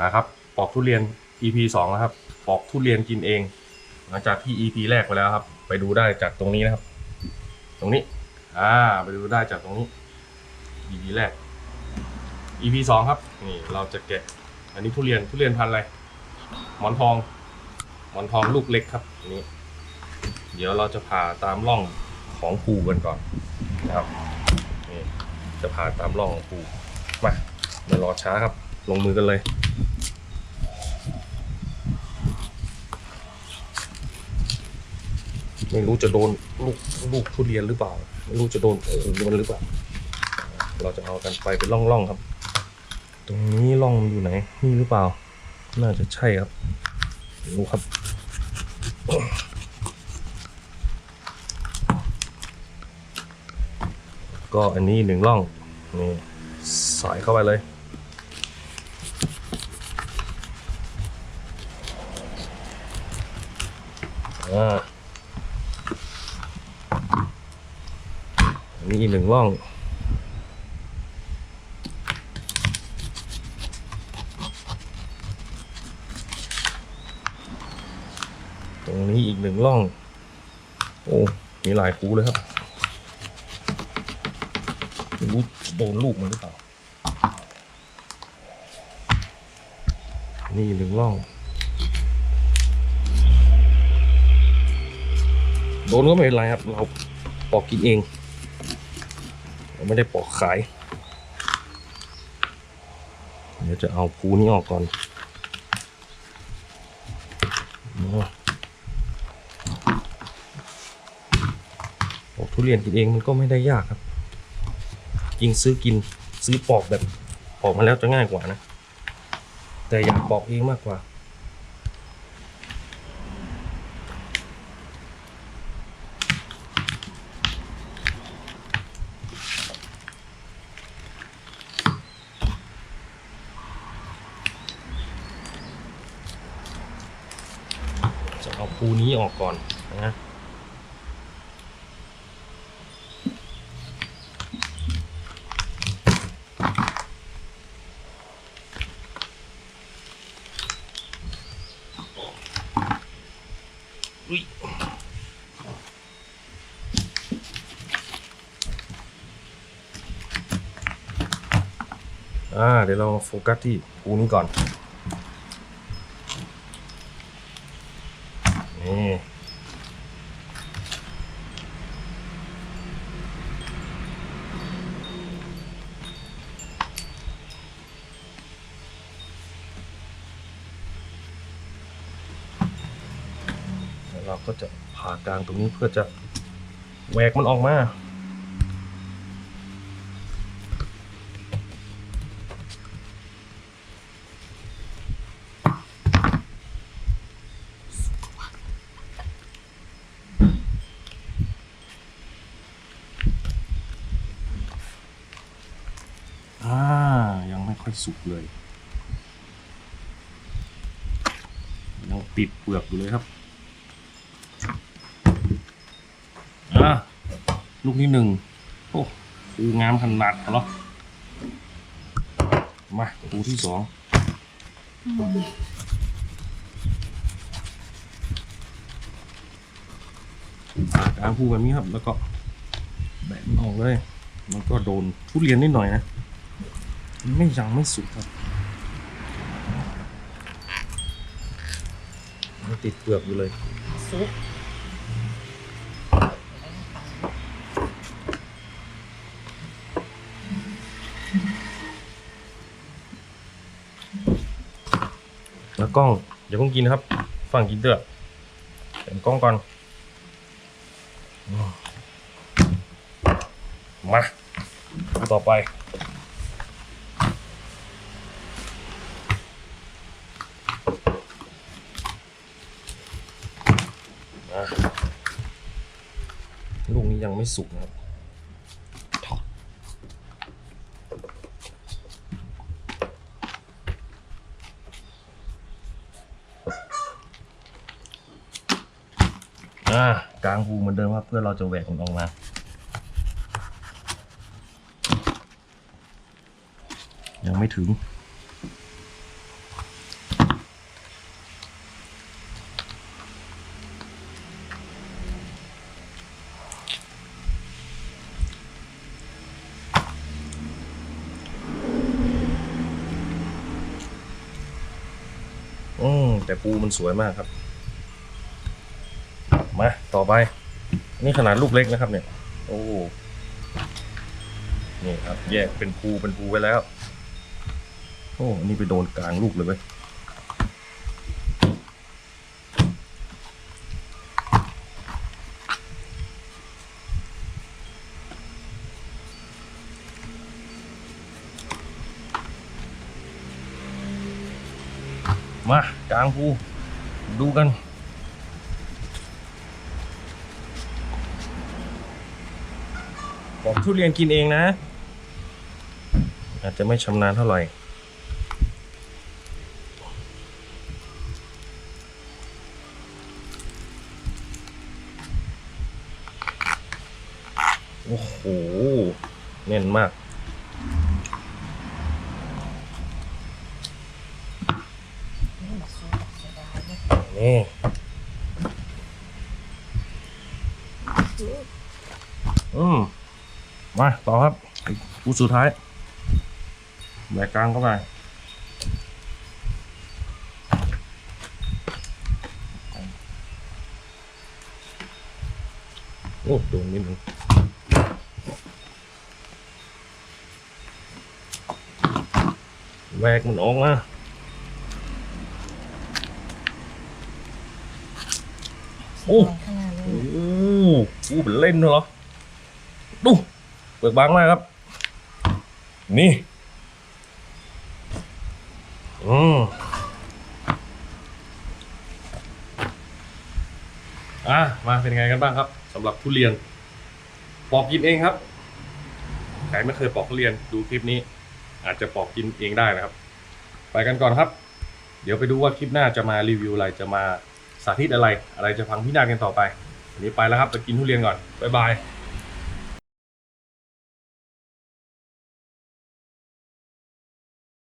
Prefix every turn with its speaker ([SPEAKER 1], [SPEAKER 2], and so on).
[SPEAKER 1] นะครับปอกทุเรียน EP สองนะครับปอกทุเรียนกินเอง หลังจากที่ EP แรกไปแล้วครับ ไปดูได้จากตรงนี้นะครับ ตรงนี้ อ่า ไปดูได้จากตรงนี้ EP แรก EP สองครับ นี่เราจะแกะ อันนี้ทุเรียนทุเรียนพันธุ์อะไร หมอนทอง หมอนทองลูกเล็กครับอันนี้ เดี๋ยวเราจะผ่าตามร่องของภูกันก่อนนะครับนี่จะผ่าตามร่องของภูมาไม่รอช้าครับ ลงมือกันเลย ไม่รู้จะโดนลูกลูกทุเรียนหรือเปล่า ไม่รู้จะโดนเออมันหรือเปล่า เราจะเอากันไปเป็นร่องๆครับ ตรงนี้ร่องอยู่ไหนนี่หรือเปล่า น่าจะใช่ครับรู้ครับก็อันนี้หนึ่งร่องนี่สายเข้าไปเลย อ่า อันนี้อีกหนึ่งร่อง ตรงนี้อีกหนึ่งร่อง โอ้ มีหลายคูเลยครับไม่รู้โดนลูกมันหรือเปล่า นี่หนึ่งร่อง โดนก็ไม่เป็นไรครับ เราปอกกินเอง ไม่ได้ปอกขาย เดี๋ยวจะเอาภูนี้ออกก่อนเอาปอกทุเรียนกินเองมันก็ไม่ได้ยากครับ จริงซื้อกินซื้อปอกแบบปอกมาแล้วจะง่ายกว่านะ แต่อยากปอกเองมากกว่า ปูนี้ออกก่อนนะอุ้ยอ่าเดี๋ยวเราโฟกัสที่ภูนี้ก่อน นี่แล้วเราก็จะผ่ากลางตรงนี้เพื่อจะแหวกมันออกมา อยสุกเลยยังติดเปลือกอยู่เลยครับอะลูกที่หนึ่งโอ้คืองามขนาดเหรอมาลูที่สองผ่ากลางพูแบบนี้ครับ แล้วก็แบะมันออกเลย มันก็โดนทุเรียนนิดหน่อยนะ ไม่ยังไม่สุกครับมันติดเปลือกอยู่เลย
[SPEAKER 2] ซุป
[SPEAKER 1] แล้วกล้องอย่าเพิ่งกินนะครับฟังกินเด้อเห็นกล้องก่อนอืมมาดูต่อไป อะลูกนี้ยัง ไม่สุกนะครับอ่ากลางภูเหมือนเดิมครับเพื่อเราจะแหวกมันออกมายังไม่ถึง อืม แต่ปูมันสวยมากครับ มาต่อไป นี่ขนาดลูกเล็กนะครับ เนี่ย โอ้นี่ครับ แยกเป็นปูเป็นปูไว้แล้ว โอ้นนี่ไปโดนกลางลูกเลยเว้ย มากลางปูดูกัน บอกทุเรียนกินเองนะ อาจจะไม่ชำนาญเท่าไหร่โอ้โหแน่นมาก นี่ อืมมาต่อครับกูสุดท้ายแบกกลางเข้าไปโอ้โดนนิดนึงแหวกมันออกมาโอ้ อ้กูเป็นเล่นเหรอดูเปิดบางมากครับ นี่ อืมอะมาเป็นไงกันบ้างครับสำหรับทุเรียน ปอกกินเองครับใครไม่เคยปอกทุเรียนดูคลิปนี้ อาจจะปอกกินเองได้นะครับ ไปกันก่อนครับ เดี๋ยวไปดูว่าคลิปหน้าจะมารีวิวอะไรจะมาสาธิตอะไร อะไรจะฟังพี่นาฏกันต่อไป วันนี้ไปแล้วครับไปกินทุเรียนก่อนบ๊ายบาย